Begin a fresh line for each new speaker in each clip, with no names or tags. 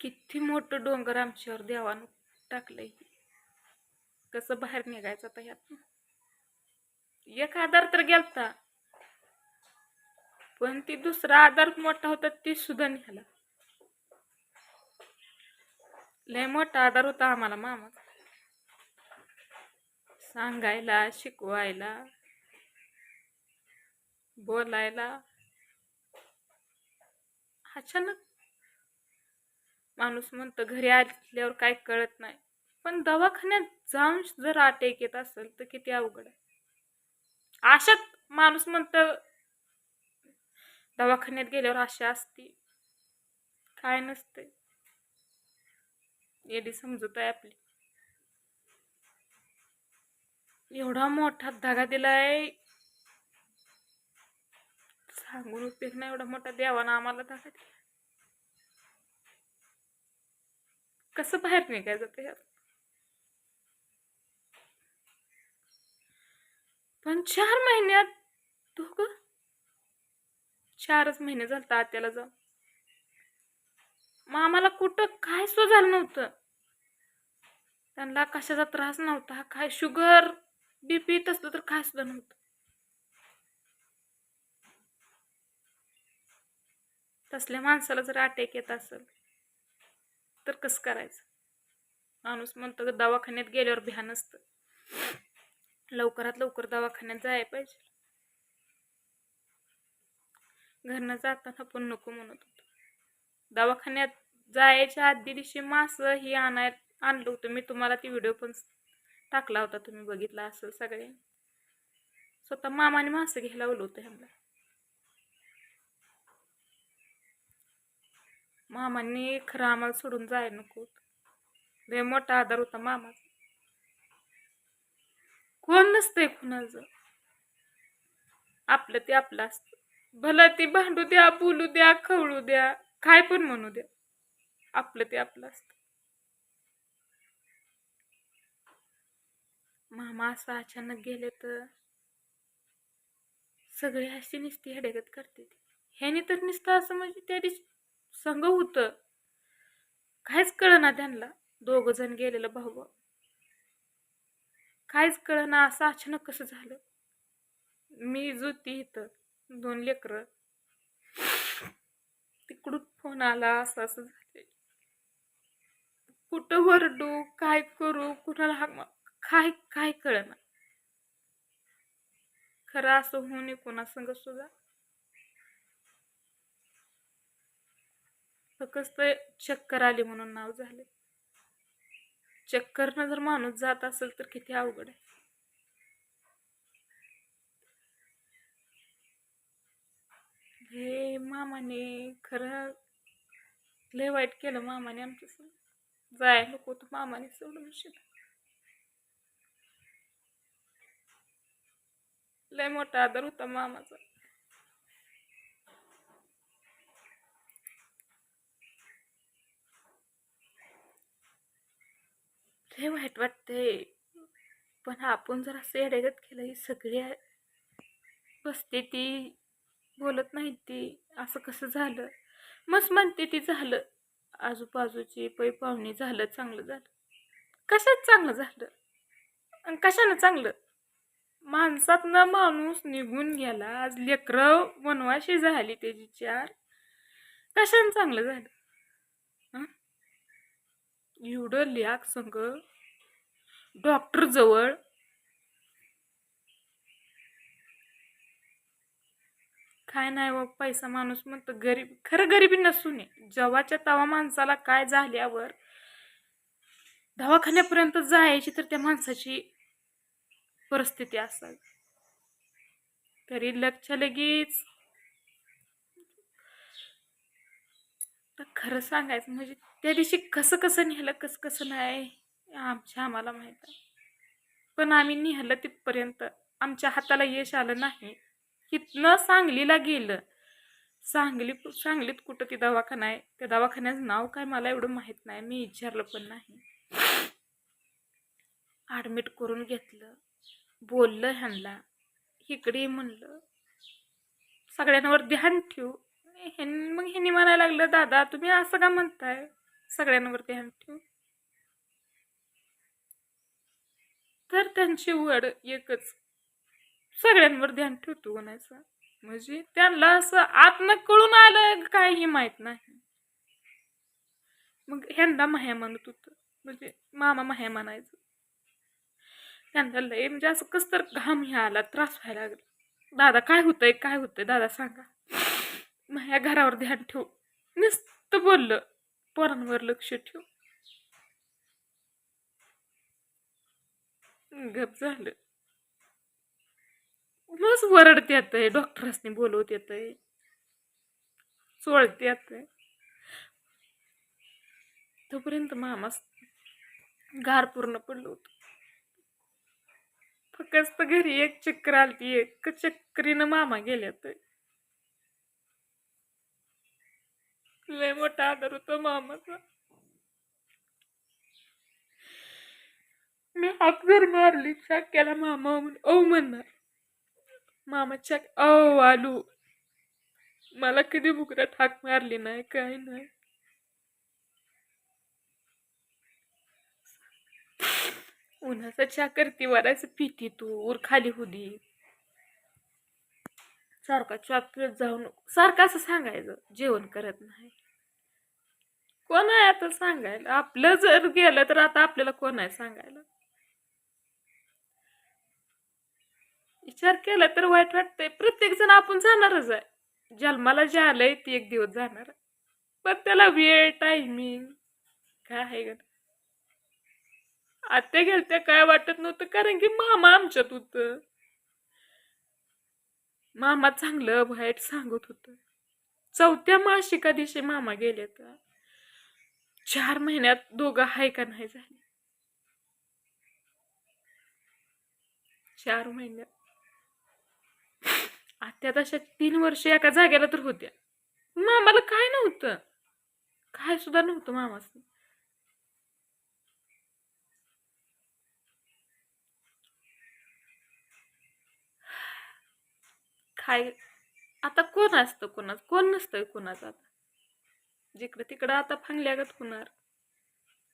किती मोठं डोंगर आमच्यावर देवानं टाकलंय. कसं बाहेर निघायचं आता ह्यात एक आधार तर गेलता. पण ती दुसरा आधार मोठा होता ती सुद्धा निघाला लय मोठा आधार होता आम्हाला मामा. सांगायला शिकवायला बोलायला. अचानक माणूस म्हणतो घरी आल्यावर काय कळत नाही. पण दवाखान्यात जाऊन जर अटॅक येत असेल तर किती अवघड आहे. अशात माणूस म्हणत दवाखान्यात गेल्यावर आशा असती. काय नसते एडी समजत आहे आपली. एवढा मोठा धागा दिलाय. सांगून उपयोग नाही एवढा मोठा देवाना आम्हाला धागा दिला कसं बाहेर निघायचं ते? पण चार महिन्यात दोघ? चारच महिने झालता आत्याला जाऊन. मग आम्हाला कुठं काय सो झालं नव्हतं. त्यांना कशाचा त्रास नव्हता काय शुगर बीपी तसलं तर काय सुद्धा नव्हतं. तसल्या माणसाला जर अटॅक येत असेल तर कसं करायचं? माणूस म्हणतो की दवाखान्यात गेल्यावर भ्यान असतं. लवकरात लवकर दवाखान्यात जायला पाहिजे. घरनं जाताना पण नको म्हणत होतो. दवाखान्यात जायच्या आधी दिवशी मास ही आणाय आणलं होतं. मी तुम्हाला ती व्हिडिओ पण टाकला होता. तुम्ही बघितला असेल सगळे स्वतः मामाने मासं घ्यायला लावलं होतं ह्यांना. मामांनी खरं आम्हाला सोडून जायला नको लय मोठा आधार होता मामाचा. कोण नसतंय कुणाचं? आपलं ते आपलं असतं. भलं ते भांडू द्या बोलू द्या खवळू द्या काय पण म्हणू द्या. आपलं ते आपलं असतं. मामा असं अचानक गेले तर सगळे अशी निसती हेडेगत करते ह्यानी तर निसतं असं म्हणजे त्या दिवशी संग होतं. काहीच कळना त्यांना दोघ जण गेलेलं भाऊ काहीच कळना असं अचानक कसं झालं. मी जुती इथं दोन लेकरं. तिकडून फोन आला असं असं झालं कुठं वरडू काय करू कुणाला हा काय काय कळना. खरं असं होऊ नये कोणासंग सुद्धा. फक्त चक्कर आली म्हणून नाव झाले चक्करनं जर माणूस जात असेल तर किती अवघड आहे. हे मामाने खरं लय वाईट केलं मामाने आमच्या जाय नको तू मामाने सोडून शिट लय मोठा आदर होता मामाचा. लय वाईट वाटतंय. पण आपण जर असं येड्यागत केलं ही सगळी बसते ती बोलत नाही ती. असं कसं झालं? मस्त म्हणते ती झालं. आजूबाजूची पै पाहुणी झालं चांगलं झालं. कशात चांगलं झालं? आणि कशानं चांगलं? माणसातनं माणूस निघून गेला. आज लेकरं वनवाशी झाली त्याची चार. कशानं चांगलं झालं? एवढं लिहाक संग डॉक्टर जवळ काय नाही व पैसा माणूस म्हणतो गरीब खरं गरिबी नसून नये जवाच्या तवा माणसाला काय झाल्यावर दवाखान्यापर्यंत जायची तर त्या माणसाची परिस्थिती असावी. तरी लक्ष लगेच खरं सांगायचं म्हणजे त्या दिवशी कसं कसं नेलं कसं कसं नाही आमच्या आम्हाला माहीत आहे. पण आम्ही नेहलं तिथपर्यंत. आमच्या हाताला यश आलं नाही. इथनं सांगलीला गेलं. सांगली सांगलीत कुठं ती दवाखाना आहे? त्या दवाखान्याचं नाव काय मला एवढं माहीत नाही. मी विचारलं पण नाही. ॲडमिट करून घेतलं. बोललं ह्यांना. इकडे म्हणलं सगळ्यांवर ध्यान ठेवू. ह्यां मग ह्यांनी म्हणायला लागलं दादा तुम्ही असं का म्हणताय? सगळ्यांवर ध्यान ठेवू तर त्यांची वड एकच सगळ्यांवर ध्यान ठेवतो म्हणायचं. म्हणजे त्यांना असं आतनं कळून आलं काही माहीत नाही. मग ह्यांना माह्या म्हणत होतं. म्हणजे मामा माह्या म्हणायचं. त्यांना लय म्हणजे असं कस तर घाम हे आला त्रास व्हायला लागला. दादा काय होतंय? काय होतंय? दादा सांगा. या घरावर ध्यान ठेव. नुसतं बोललं. पोरांवर लक्ष ठेव. गप झालं. मग वरडत येतंय. डॉक्टरसनी बोलवत येतंय. चोळत येतंय. तोपर्यंत मामास गार पूर्ण पडलं होतो. फक्त घरी एक चक्कर आलती. एक चक्करीनं मामा गेल्यात. लय मोठा आदर होता मामाचा. मी हात जर मारली शाक्याला मामा म्हण ओ म्हणणार. मामा शाक ओ आलू. मला कधी बुकरात हाक मारली नाही काय नाही. उन्हाचा चहा करती वरायचं पिती तू उर खाली होदी सारखा चहा पित जाऊन सारखं असं सांगायचं जेवण करत नाही. कोण आहे आता सांगायला? आपलं जर गेलं तर आता आपल्याला कोण आहे सांगायला? विचार केला तर वाईट वाटतंय. प्रत्येक जण आपण जाणारच आहे. जन्माला जे आलंय ते एक दिवस जाणार पण त्याला वेळ टायमिंग काय आहे का आत्या गेलत्या काय वाटत नव्हतं कारण की मामा आमच्यात होत. मामा चांगलं वाईट सांगत होत. चौथ्या मासिका दिवशी मामा गेले तर चार महिन्यात दोघं हाय का नाही झाले? चार महिन्यात. आत्या तशा तीन वर्ष एका जागेला तर होत्या. मामाला काय नव्हतं? काय सुद्धा नव्हतं मामाचं. काय? आता कोण असतं कोणाच? कोण नसतंय कोणाचं आता? जिकडं तिकडं आता फांगल्यागत होणार.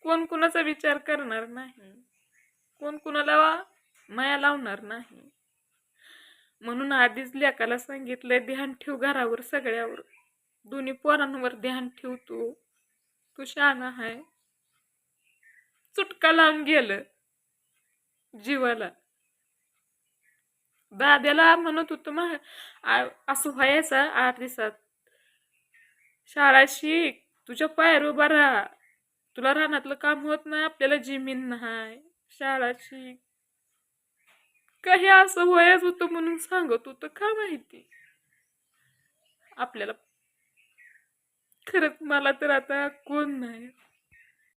कोण कुणाचा विचार करणार नाही. कोण कुणाला माया लावणार नाही. म्हणून आधीच लेकाला सांगितलंय ध्यान ठेव घरावर सगळ्यावर. दोन्ही पोरांवर ध्यान ठेव तू. तू शहाणा आहे. चुटका लावून गेलं जीवाला. दाद्याला म्हणत होतं मग असं व्हायचं आठ दिवसात. शाळा शिक तुझ्या पायर उभा राहा. तुला रानातलं काम होत नाही आपल्याला जमीन नाही. शाळा शिक काही असं वयच होतं म्हणून सांगत होतं का माहिती? आपल्याला खरंच मला तर आता कोण नाही.